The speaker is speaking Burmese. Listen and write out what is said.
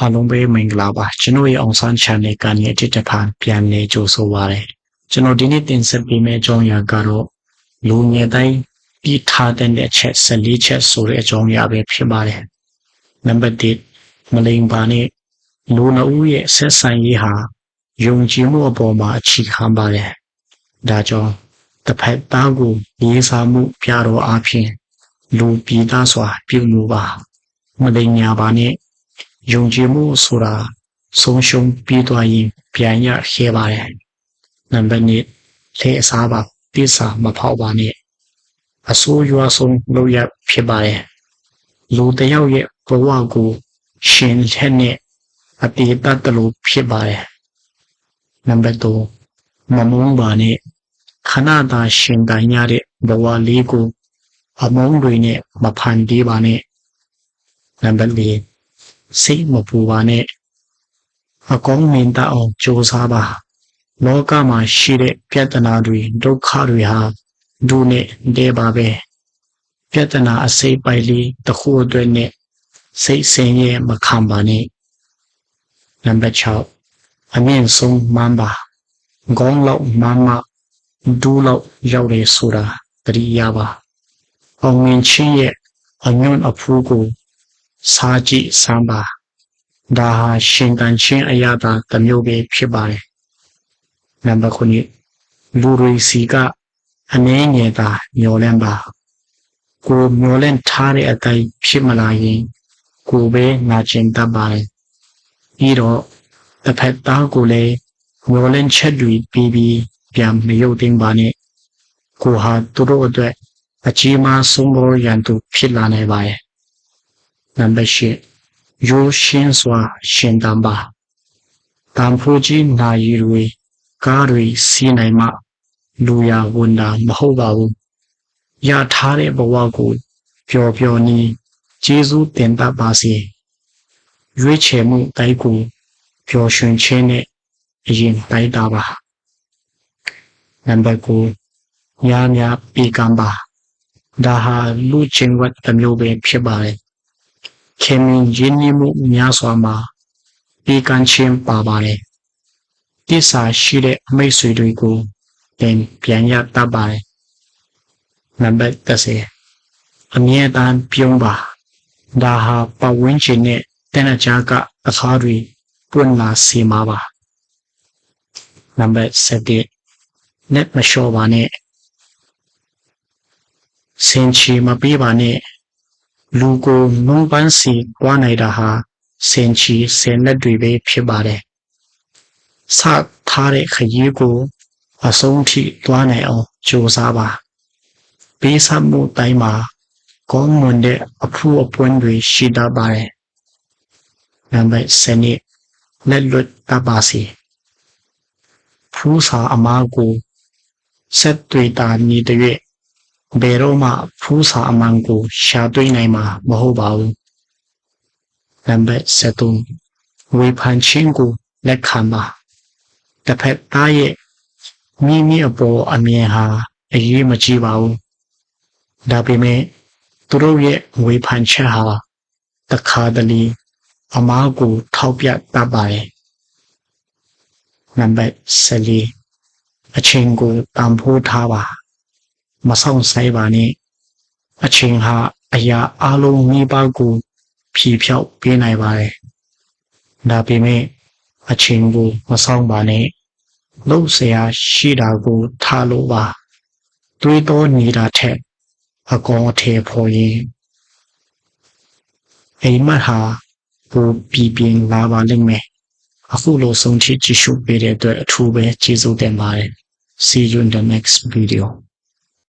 အားလုံးပဲမင်္ဂလာပါကျွန်တော်ရဲ့အောင်ဆန်း channel ကနေအတစ်တစ်ဖန်ပြန်နေကြိုဆိုပါရစေကျွန်တော်ဒီနေ့တင်ဆက်ပေးမယ့်အကြောင်းအရာကတော့လူငယ်တိုင်းပြီးထားတဲ့အချက်14ချက်ဆိုတဲ့အကြောင်းအရာပဲဖြစ်ပါတယ်နံပါတ်1မလိန်ပါနဲ့လူနှဦးရဲ့ဆက်ဆံရေးဟာယုံကြည်မှုအပေါ်မှာအခြေခံပါတယ်ဒါကြောင့်တစ်ဖက်သားကိုရေးစားမှုပြတော်အဖြစ်လူပြည်သားစွာပြုမှုပါမလိန်ညာပါနဲ့ ယုံကြည်မှုဆိုတာဆုံးရှုံးပြီးသွားရင်ပြန်ရခဲ့ပါတယ်။နံပါတ်2လေအစားပါတစ္ဆာမဖောက်ပါနဲ့အဆိုးရွားဆုံးလုပ်ရဖြစ်ပါတယ်။လူတစ်ယောက်ရဲ့ဘဝကိုရှင်ချက်နဲ့အတေတတ်တယ်လို့ဖြစ်ပါတယ်။နံပါတ်3မမုန်းပါနဲ့ခဏသာရှင်တိုင်းရတဲ့ဘဝလေးကိုအမုန်းတွေနဲ့မဖန်တီးပါနဲ့နံပါတ်4 စိတ်မပူပါနဲ့အကောင်းမြင်တတ်အောင်ကြိုးစားပါလောကမှာရှိတဲ့ပြဿနာတွေဒုက္ခတွေဟာဒုနဲ့တဲပါပဲပြဿနာအစိပ်ပိုင်လေးတစ်ခုအတွက်နဲ့စိတ်ဆင်းရဲမခံပါနဲ့နံပါတ်6အမြင့်ဆုံးမန်းပါခေါင်းလောက်မန်းမဒူးလောက်ရောက်လေဆိုတာတတိယပါအောင်မြင်ခြင်းရဲ့အညွန့်အဖူးကို စားကြည့်စမ်းပါဒါဟာရှင်တန်ချင်းအရာသာတစ်မျိုးပဲဖြစ်ပါတယ်နံပါတ်9လူတွေစီကအနည်းငယ်သာမျောလင့်ပါကိုမျောလင့်ထားတဲ့အတိုင်းဖြစ်မလာရင်ကိုပဲနာကျင်တတ်ပါတယ်ပြီးတော့တစ်ဖက်သားကိုလည်းမျောလင့်ချက်တွေပြီးပြီးပြန်မရုပ်သိမ်းပါနဲ့ကိုဟာသူတို့အတွက်အကြီးမားဆုံးသောရန်သူဖြစ်လာနိုင်ပါတယ် နံပါတ်၈ရိုးရှင်းစွာ ရှင်တန်ပါတန်ဖိုးကြီးနာရီတွေကားတွေစီးနိုင်မှလူရဝန်တာမဟုတ်ပါဘူးရထားတဲ့ဘဝကိုပျော်ပျော်နီးကျေးဇူးတင်တတ်ပါစေရွေးချယ်မှုတိုက်ကိုပျော်ရွှင်ခြင်းနဲ့အရင်တိုက်တာပါနံပါတ်9ညာညာပေကံပါဒါဟာလူချင်းဝတ်တစ်မျိုးပဲဖြစ်ပါတယ် ခင်မင်ရင်းနှီးမှုများစွာမှာပေကံချင်းပါပါတယ်တစ္ဆာရှိတဲ့မိတ်ဆွေတွေကိုပြန်ပြန်ရတတ်ပါတယ်နံပါတ်30အမြဲတမ်းပြုံးပါဒါဟာပဝင်းချင်နဲ့တနကြကအခါတွေပွင့်လာစေမှာပါနံပါတ် 7net မလျှော့ပါနဲ့စင်ချီမပေးပါနဲ့ လူကိုနှုံးပန်းစီပွားနိုင်တာဟာစင်ချီစင်လက်တွေပဲဖြစ်ပါတယ်။စထားတဲ့ခရီးကိုအဆုံးထိတွားနိုင်အောင်ကြိုးစားပါ။ပေးဆပ်မှုတိုင်းမှာကောင်းမွန်တဲ့အဖူအပွင့်တွေရှိတတ်ပါတယ်။နံပါတ်7လက်လွတ်တတ်ပါစေ။ဖူးစာအမားကိုဆက်တွေ့တာညီတဲ့ ဘယ်တော့မှဖူးစာအမှန်ကိုရှာတွေ့နိုင်မှာမဟုတ်ပါဘူး။နံပါတ်73ဝေဖန်ခြင်းကိုလက်ခံပါတစ်ဖက်သားရဲ့မိမိအပေါ်အမြင်ဟာအရေးမကြီးပါဘူး။ဒါပေမဲ့သူတို့ရဲ့ဝေဖန်ချက်ဟာတခါတလေအမားကိုထောက်ပြတတ်ပါတယ်။နံပါတ်14အချင်းကိုတန်ဖိုးထားပါ မဆောင်ဆိုင်ပါနဲ့အချိန်ဟာအရာအလုံးမိပါကိုဖြီးဖြောက်ပေးနိုင်ပါတယ်ဒါပေမဲ့အချိန်ကိုမဆောင်ပါနဲ့လှုပ်ရှားရှိတာကိုထားလို့ပါတွေးတောနေတာထက်အကောင်အထည်ဖော်ရင်အိမ်မက်ဟာကိုပြည်ပြင်းလာပါလိမ့်မယ်အခုလိုဆုံးဖြတ်ကြည့်ရှုပေးတဲ့အတွက်အထူးပဲကျေးဇူးတင်ပါတယ် see you in the next video